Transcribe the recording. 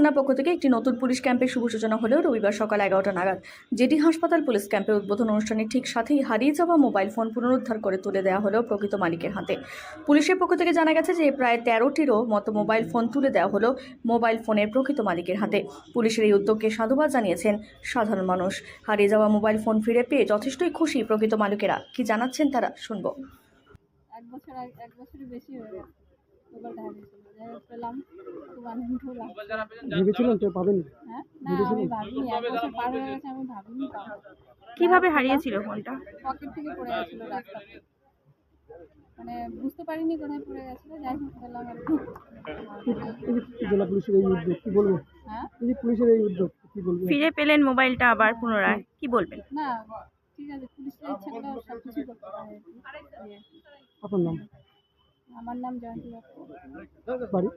থানার পক্ষ থেকে একটি নতুন পুলিশ ক্যাম্পের শুভ সূচনা হলেও রবিবার সকাল এগারোটা নাগাদ। জেডি হাসপাতাল পুলিশ ক্যাম্পের উদ্বোধন অনুষ্ঠানের ঠিক সাথেই হারিয়ে যাওয়া মোবাইল ফোন পুনরুদ্ধার করে তুলে দেওয়া হলো প্রকৃত মালিকের হাতে। পুলিশের পক্ষ থেকে জানা গেছে যে প্রায় তেরোটিরও মতো মোবাইল ফোন তুলে দেওয়া হলো মোবাইল ফোনের প্রকৃত মালিকের হাতে। পুলিশের এই উদ্যোগকে সাধুবাদ জানিয়েছেন সাধারণ মানুষ। হারিয়ে যাওয়া মোবাইল ফোন ফিরে পেয়ে যথেষ্টই খুশি প্রকৃত মালিকেরা। কি জানাচ্ছেন তারা? শুনব। এক বছর এক বছরের বেশি হয়ে গেছে পেলাম। খুব আনন্দ লাগছে ভেবেছিলেন তো পাবেন হ্যাঁ? না আমি ভাবিনি। এক বছর পার হয়ে গেছে আমি ভাবিনি পাবো। কীভাবে হারিয়েছিল ফোনটা? পকেট থেকে পড়ে গেছিল মানে বুঝতে পারিনি কোথায় পড়ে গেছিল যাই হোক পেলাম আর কি। জেলা পুলিশের এই উদ্যোগ কি বলব? হ্যাঁ? এই পুলিশের এই উদ্যোগ কি বলব? ফিরে পেলেন মোবাইলটা আবার পুনরায় কি বলবেন? না ঠিক আছে পুলিশের ইচ্ছা করলে সব কিছু করতে পারে আপনার নাম? আমার নাম জয়ন্তী বাড়ি? বাড়ি